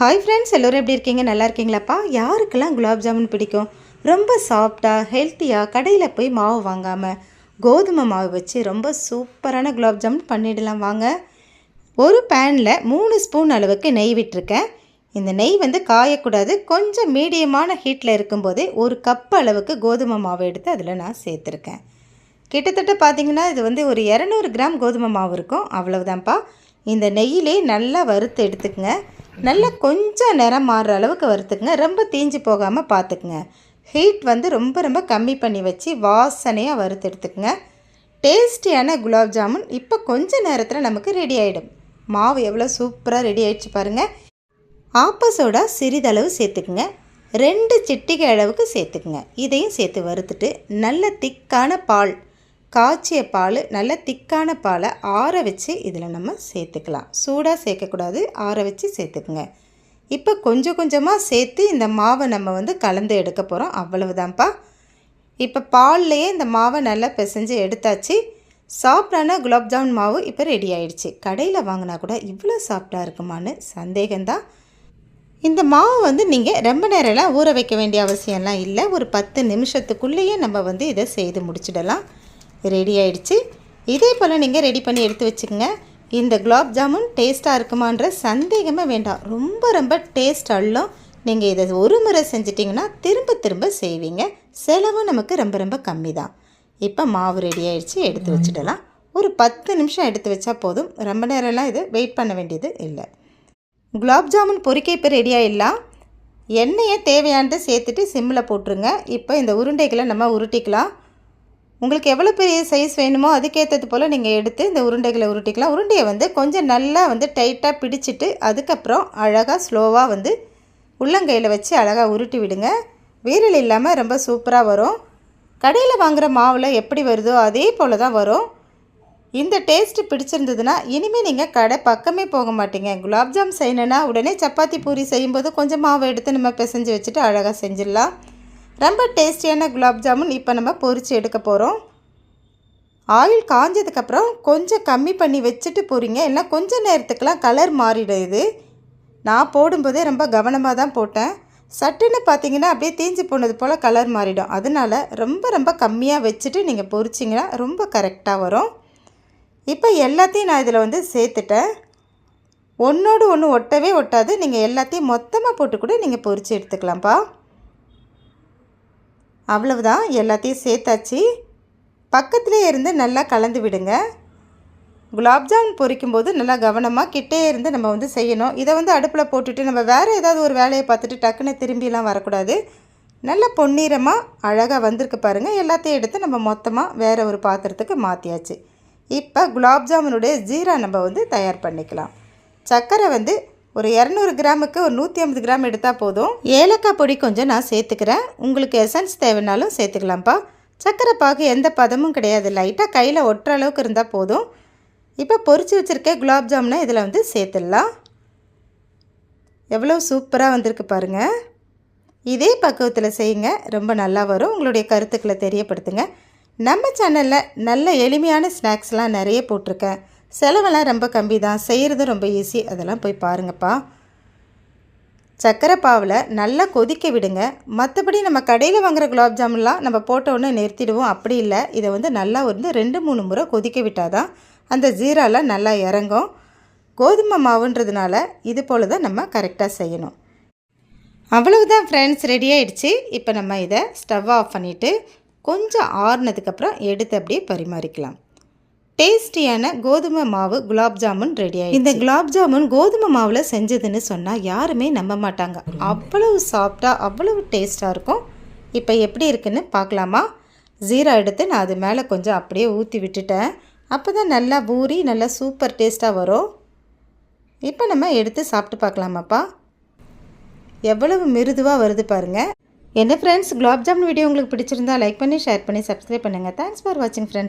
Hi friends எல்லோரும் எப்படி இருக்கீங்க? நல்லா இருக்கீங்களாப்பா? யாருக்கெல்லாம் குலாப் ஜாமுன் பிடிக்கும்? ரொம்ப சாஃப்டாக ஹெல்த்தியாக கடையில் போய் மாவு வாங்காமல் கோதுமை மாவு வச்சு ரொம்ப சூப்பரான குலாப் ஜாமுன் பண்ணிடலாம் வாங்க. ஒரு பேனில் மூணு ஸ்பூன் அளவுக்கு நெய் விட்டுருக்கேன். இந்த நெய் வந்து காயக்கூடாது. கொஞ்சம் மீடியமான ஹீட்டில் இருக்கும்போதே ஒரு கப் அளவுக்கு கோதுமை மாவு எடுத்து அதில் நான் சேர்த்துருக்கேன். கிட்டத்தட்ட பார்த்தீங்கன்னா இது வந்து ஒரு இரநூறு கிராம் கோதுமை மாவு இருக்கும். அவ்வளவுதான்ப்பா. இந்த நெய்யிலே நல்லா வறுத்து எடுத்துக்கங்க. நல்லா கொஞ்சம் நேரம் மாறுற அளவுக்கு வறுத்துக்குங்க. ரொம்ப தீஞ்சு போகாமல் பார்த்துக்குங்க. ஹீட் வந்து ரொம்ப ரொம்ப கம்மி பண்ணி வச்சு வாசனையாக வறுத்து எடுத்துக்கங்க. டேஸ்டியான குலாப் ஜாமுன் இப்போ கொஞ்ச நேரத்தில் நமக்கு ரெடி ஆகிடும் மாவு எவ்வளோ சூப்பராக ரெடி ஆகிடுச்சு பாருங்கள் ஆப்ப சோடா சிறிதளவு சேர்த்துக்குங்க. ரெண்டு சிட்டிகை அளவுக்கு சேர்த்துக்குங்க. இதையும் சேர்த்து வறுத்துட்டு நல்ல திக்கான பால் காய்ச்சிய பால் நல்ல திக்கான பாலை ஆற வச்சு இதில் நம்ம சேர்த்துக்கலாம். சூடாக சேர்க்கக்கூடாது ஆற வச்சு சேர்த்துக்குங்க. இப்போ கொஞ்சம் கொஞ்சமாக சேர்த்து இந்த மாவை நம்ம வந்து கலந்து எடுக்க போகிறோம். அவ்வளவுதான்ப்பா. இப்போ பால்லையே இந்த மாவை நல்லா பிசைஞ்சு எடுத்தாச்சு. சாஃப்டான குலாப்ஜாமுன் மாவு இப்போ ரெடி ஆயிடுச்சு. கடையில் வாங்கினா கூட இவ்வளோ சாஃப்டாக இருக்குமான்னு சந்தேகம்தான். இந்த மாவு வந்து நீங்கள் ரொம்ப நேரம்லாம் ஊற வைக்க வேண்டிய அவசியம்லாம் இல்லை. ஒரு பத்து நிமிஷத்துக்குள்ளேயே நம்ம வந்து இதை செய்து முடிச்சிடலாம். ரெடி ஆயிடுச்சு. இதே போல் நீங்கள் ரெடி பண்ணி எடுத்து வச்சுக்கோங்க. இந்த குலாப் ஜாமுன் டேஸ்ட்டாக இருக்குமான்ற சந்தேகமே வேண்டாம். ரொம்ப ரொம்ப டேஸ்ட் அள்ளும். நீங்கள் இதை ஒரு முறை செஞ்சிட்டிங்கன்னா திரும்ப திரும்ப செய்வீங்க. செலவும் நமக்கு ரொம்ப ரொம்ப கம்மி தான் இப்போ மாவு ரெடி ஆயிடுச்சு எடுத்து வச்சிடலாம். ஒரு பத்து நிமிஷம் எடுத்து வச்சா போதும். ரொம்ப நேரம்லாம் இது வெயிட் பண்ண வேண்டியது இல்லை. குலாப் ஜாமுன் பொரிக்க இப்போ ரெடி ஆகிடலாம் எண்ணெயை தேவையானதை சேர்த்துட்டு சிம்மில் போட்டுருங்க. இப்போ இந்த உருண்டைகளை நம்ம உருட்டிக்கலாம். உங்களுக்கு எவ்வளோ பெரிய சைஸ் வேணுமோ அதுக்கேற்றது போல் நீங்கள் எடுத்து இந்த உருண்டைகளை உருட்டிக்கலாம். உருண்டையை வந்து கொஞ்சம் நல்லா வந்து டைட்டாக பிடிச்சிட்டு அதுக்கப்புறம் அழகாக ஸ்லோவாக வந்து உள்ளங்கையில் வச்சு அழகாக உருட்டி விடுங்க. வீரல் இல்லாமல் ரொம்ப சூப்பராக வரும். கடையில் வாங்குகிற மாவில் எப்படி வருதோ அதே போல் தான் வரும். இந்த டேஸ்ட்டு பிடிச்சிருந்ததுன்னா இனிமேல் நீங்கள் கடை பக்கமே போக மாட்டீங்க. குலாப்ஜாம் செய்யணுன்னா உடனே சப்பாத்தி பூரி செய்யும்போது கொஞ்சம் மாவு எடுத்து நம்ம பிசைஞ்சு வச்சுட்டு அழகாக செஞ்சிடலாம். ரொம்ப டேஸ்டியான குலாப் ஜாமுன் இப்போ நம்ம பொரித்து எடுக்க போகிறோம் ஆயில் காஞ்சதுக்கப்புறம் கொஞ்சம் கம்மி பண்ணி வச்சுட்டு போகிறீங்க இல்லை கொஞ்சம் நேரத்துக்கெலாம் கலர் மாறிடுது. நான் போடும்போதே ரொம்ப கவனமாக தான் போட்டேன். சட்டுன்னு பார்த்தீங்கன்னா அப்படியே தீஞ்சு போனது போல் கலர் மாறிடும். அதனால ரொம்ப ரொம்ப கம்மியாக வச்சுட்டு நீங்கள் பொரிச்சிங்கன்னா ரொம்ப கரெக்டாக வரும். இப்போ எல்லாத்தையும் நான் இதில் வந்து சேர்த்துட்டேன். ஒன்றோடு ஒன்று ஒட்டவே ஒட்டாது. நீங்கள் எல்லாத்தையும் மொத்தமாக போட்டு கூட நீங்கள் பொறிச்சு எடுத்துக்கலாம்ப்பா. அவ்வளவுதான் எல்லாத்தையும் சேர்த்தாச்சு. பக்கத்துலேயே இருந்து நல்லா கலந்து விடுங்க. குலாப்ஜாமுன் பொரிக்கும்போது நல்லா கவனமாக கிட்டே இருந்து நம்ம வந்து செய்யணும். இதை வந்து அடுப்பில் போட்டுட்டு நம்ம வேறு ஏதாவது ஒரு வேலையை பார்த்துட்டு டக்குன்னு திரும்பிலாம் வரக்கூடாது. நல்ல பொன்னீரமாக அழகாக வந்திருக்கு பாருங்கள் எல்லாத்தையும் எடுத்து நம்ம மொத்தமாக வேறு ஒரு பாத்திரத்துக்கு மாற்றியாச்சு இப்போ குலாப் ஜாமுனுடைய ஜீரா நம்ம வந்து தயார் பண்ணிக்கலாம். சர்க்கரை வந்து ஒரு இரநூறு கிராமுக்கு ஒரு நூற்றி ஐம்பது கிராம் எடுத்தால் போதும். ஏலக்காய் பொடி கொஞ்சம் நான் சேர்த்துக்கிறேன். உங்களுக்கு எசன்ஸ் தேவைனாலும் சேர்த்துக்கலாம்ப்பா. சர்க்கரை பாகு எந்த பதமும் கிடையாது. லைட்டாக கையில் ஒட்டுற அளவுக்கு இருந்தால் போதும். இப்போ பொறிச்சு வச்சுருக்க குலாப் ஜாமுனை இதில் வந்து சேர்த்துடலாம். எவ்வளோ சூப்பராக வந்திருக்கு பாருங்கள் இதே பக்குவத்தில் செய்யுங்க. ரொம்ப நல்லா வரும். உங்களுடைய கருத்துக்களை தெரியப்படுத்துங்க. நம்ம சேனலில் நல்ல எளிமையான ஸ்நாக்ஸ்லாம் நிறைய போட்டிருக்கேன். செலவெல்லாம் ரொம்ப கம்மி தான் செய்கிறதும் ரொம்ப ஈஸி அதெல்லாம் போய் பாருங்கப்பா. சர்க்கரை பாவில் நல்லா கொதிக்க விடுங்க. மற்றபடி நம்ம கடையில் வாங்குகிற குலாப் ஜாமுன்லாம் நம்ம போட்டோன்னு நிறுத்திடுவோம். அப்படி இல்லை. இதை வந்து நல்லா வந்து ரெண்டு மூணு முறை கொதிக்க விட்டால் தான் அந்த ஜீராலாம் நல்லா இறங்கும். கோதுமை மாவுன்றதுனால இது போல் தான் நம்ம கரெக்டாக செய்யணும். அவ்வளவுதான் ஃப்ரெண்ட்ஸ் ரெடி ஆகிடுச்சு இப்போ நம்ம இதை ஸ்டவ் ஆஃப் பண்ணிவிட்டு கொஞ்சம் ஆறுனதுக்கப்புறம் எடுத்து அப்படியே பரிமாறிக்கலாம். டேஸ்டியான கோதுமை மாவு குலாப் ஜாமுன் ரெடி ஆகி இந்த குலாப் ஜாமுன் கோதுமை மாவில் செஞ்சதுன்னு சொன்னால் யாருமே நம்ப மாட்டாங்க. அவ்வளவு சாஃப்டாக அவ்வளவு டேஸ்ட்டாக இருக்கும். இப்போ எப்படி இருக்குன்னு பார்க்கலாமா? ஜீரா எடுத்து நான் அது மேலே கொஞ்சம் அப்படியே ஊற்றி விட்டுட்டேன். அப்போ தான் நல்லா பூரி நல்லா சூப்பர் டேஸ்ட்டாக வரும். இப்போ நம்ம எடுத்து சாப்பிட்டு பார்க்கலாமாப்பா? எவ்வளவு மிருதுவாக வருது பாருங்கள் என்ன ஃப்ரெண்ட்ஸ் குலாப் ஜாமுன் வீடியோ உங்களுக்கு பிடிச்சிருந்தா லைக் பண்ணி ஷேர் பண்ணி சப்ஸ்கிரைப் பண்ணுங்கள் தேங்க்ஸ் ஃபார் வாட்சிங் ஃப்ரெண்ட்ஸ்